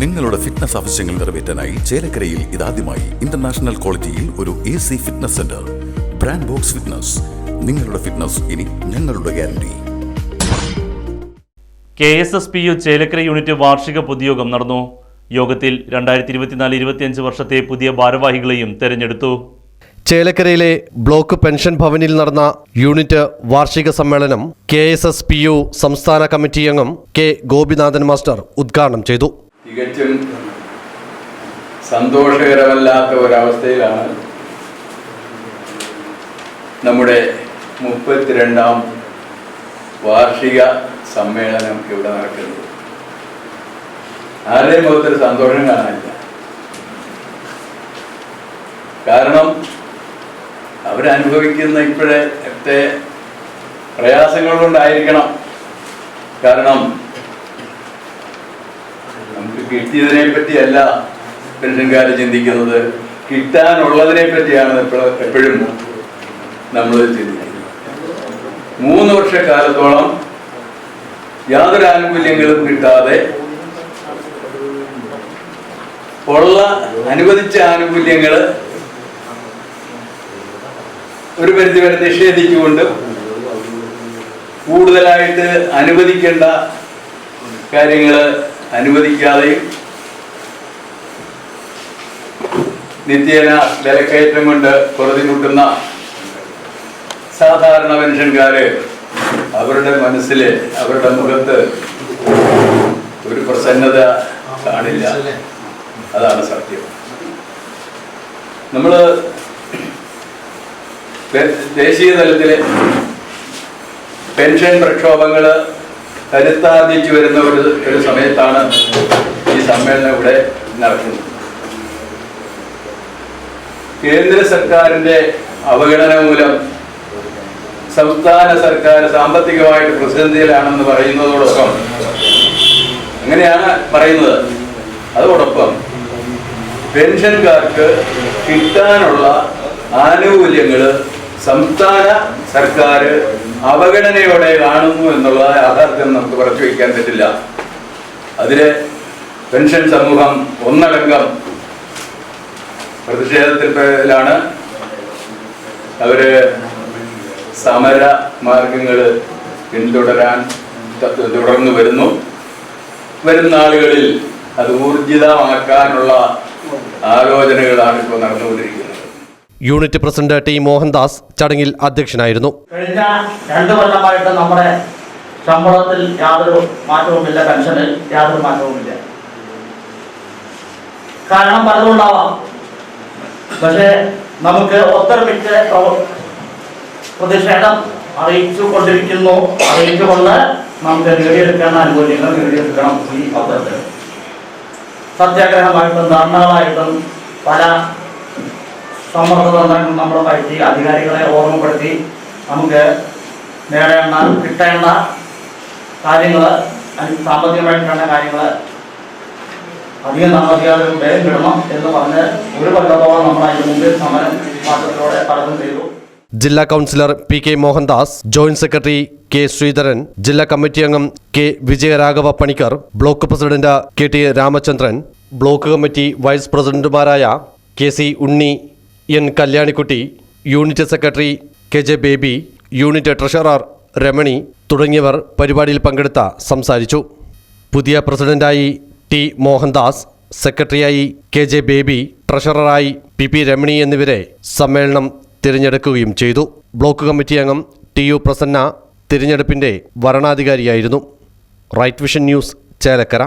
നിങ്ങളുടെ ഫിറ്റ്നസ് ആവശ്യങ്ങൾ നിറവേറ്റാനായി ചേലക്കരയിൽ ഇതാദ്യമായി ഇന്റർനാഷണൽ ക്വാളിറ്റിയിൽ ഒരു A C fitness centre brand box fitness നിങ്ങളുടെ ഫിറ്റ്നസ് ഇനി ഞങ്ങളുടെ guarantee K S S P U Chelakkara unit വാർഷിക പൊതുയോഗം നടന്നു. യോഗത്തിൽ രണ്ടായിരത്തി ഇരുപത്തിനാല് ഇരുപത്തിയഞ്ച് വർഷത്തെ പുതിയ ഭാരവാഹികളെയും തെരഞ്ഞെടുത്തു. ചേലക്കരയിലെ ബ്ലോക്ക് പെൻഷൻ ഭവനിൽ നടന്ന യൂണിറ്റ് വാർഷിക സമ്മേളനം K S S P U സംസ്ഥാന കമ്മിറ്റി അംഗം കെ ഗോപിനാഥൻ മാസ്റ്റർ ഉദ്ഘാടനം ചെയ്തു. തികച്ചും സന്തോഷകരമല്ലാത്ത ഒരവസ്ഥയിലാണ് നമ്മുടെ മുപ്പത്തിരണ്ടാം വാർഷിക സമ്മേളനം ഇവിടെ നടക്കുന്നത്. ആരുടെയും മുഖത്തൊരു സന്തോഷം കാണാനില്ല. കാരണം അവരനുഭവിക്കുന്ന ഇപ്പോഴത്തെ പ്രയാസങ്ങൾ കൊണ്ടായിരിക്കണം. കാരണം കിട്ടിയതിനെ പറ്റിയല്ല പെൻഷൻകാർ ചിന്തിക്കുന്നത്. കിട്ടാനുള്ളതിനെ പറ്റിയാണ് എപ്പോഴും നമ്മൾ ചിന്തിക്കുന്നത്. മൂന്ന് വർഷക്കാലത്തോളം യാതൊരു ആനുകൂല്യങ്ങളും കിട്ടാതെ ഉള്ള അനുവദിച്ച ആനുകൂല്യങ്ങൾ ഒരു പരിധിവരെ നിഷേധിച്ചുകൊണ്ട് കൂടുതലായിട്ട് അനുവദിക്കേണ്ട കാര്യങ്ങൾ അനുവദിക്കാതെയും നിത്യേന വിലക്കയറ്റം കൊണ്ട് പൊറുതിമുട്ടുന്ന സാധാരണ പെൻഷൻകാര് അവരുടെ മനസ്സിൽ അവരുടെ മുഖത്ത് ഒരു പ്രസന്നത കാണില്ല. അതാണ് സത്യം. നമ്മൾ ദേശീയ തലത്തിലെ പെൻഷൻ പ്രക്ഷോഭങ്ങൾ കരുത്താർജിച്ചു വരുന്ന ഒരു ഒരു സമയത്താണ് ഈ സമ്മേളനം ഇവിടെ നടക്കുന്നത്. കേന്ദ്ര സർക്കാരിന്റെ അവഗണന മൂലം സംസ്ഥാന സർക്കാർ സാമ്പത്തികമായിട്ട് പ്രതിസന്ധിയിലാണെന്ന് പറയുന്നതോടൊപ്പം അങ്ങനെയാണ് പറയുന്നത്. അതോടൊപ്പം പെൻഷൻകാർക്ക് കിട്ടാനുള്ള ആനുകൂല്യങ്ങൾ സംസ്ഥാന സർക്കാർ അവഗണനയോടെ കാണുന്നു എന്നുള്ള യാഥാർത്ഥ്യം നമുക്ക് കുറച്ചു വയ്ക്കാൻ പറ്റില്ല. അതിലെ പെൻഷൻ സമൂഹം ഒന്നടങ്കം പ്രതിഷേധത്തിലാണ് അവർ സമര മാർഗങ്ങൾ പിന്തുടരാൻ തുടർന്നു വരുന്നു. വരുന്ന ആളുകളിൽ അത് ഊർജിതമാക്കാനുള്ള ആലോചനകളാണ് ഇപ്പോൾ നടന്നുകൊണ്ടിരിക്കുന്നത്. യൂണിറ്റ് പ്രസിഡന്റ് ടി മോഹൻദാസ് ചടങ്ങിൽ അധ്യക്ഷനായിരുന്നു. കഴിഞ്ഞ നമ്മുടെ ശമ്പളത്തിൽ യാതൊരു മാറ്റവുമില്ല പെൻഷനിൽ യാതൊരു മാറ്റവുമില്ല. കാരണം പലതുണ്ടാവാം പക്ഷേ നമുക്ക് ഒത്തൊരുമിച്ച് പ്രതിഷേധം അറിയിച്ചു കൊണ്ടിരിക്കുന്നു അറിയിച്ചുകൊണ്ട് നമുക്ക് നേടിയെടുക്കേണ്ട ആനുകൂല്യങ്ങൾ നേടിയെടുക്കണം ഈ പത്രത്തിൽ സത്യാഗ്രഹമായിട്ടും ധർണകളായിട്ടും പല സമ്മർദ്ദതന്ത്രങ്ങൾ നമ്മുടെ പറ്റി അധികാരികളെ ഓർമ്മപ്പെടുത്തി നമുക്ക് നേടേണ്ട കിട്ടേണ്ട കാര്യങ്ങൾ അല്ലെങ്കിൽ സാമ്പത്തികമായിട്ടുള്ള കാര്യങ്ങൾ അധികം താമസിക്കാതെ വേഗം എന്ന് പറഞ്ഞ് ഒരു കൊല്ലത്തോളം നമ്മൾ അതിന് മുമ്പിൽ സമരം മാറ്റത്തിലൂടെ പലതും ചെയ്തു. ജില്ലാ councillor P K Mohandas joint secretary K Sreedharan ജില്ലാ കമ്മിറ്റി അംഗം K Vijayaraghava Panicker block president K T Ramachandran block committee vice പ്രസിഡന്റുമാരായ K C Unni N Kalyanikutty unit secretary K J Baby unit treasurer Ramani തുടങ്ങിയവർ പരിപാടിയിൽ പങ്കെടുത്ത സംസാരിച്ചു. പുതിയ പ്രസിഡന്റായി T Mohandas സെക്രട്ടറിയായി കെ ജെ ബേബി ട്രഷററായി പി പി രമണി എന്നിവരെ സമ്മേളനം തിരഞ്ഞെടുക്കുകയും ചെയ്തു. ബ്ലോക്ക് കമ്മിറ്റി അംഗം ടി യു പ്രസന്ന തിരഞ്ഞെടുപ്പിന്റെ വരണാധികാരിയായിരുന്നു. Right vision news Chelakkara.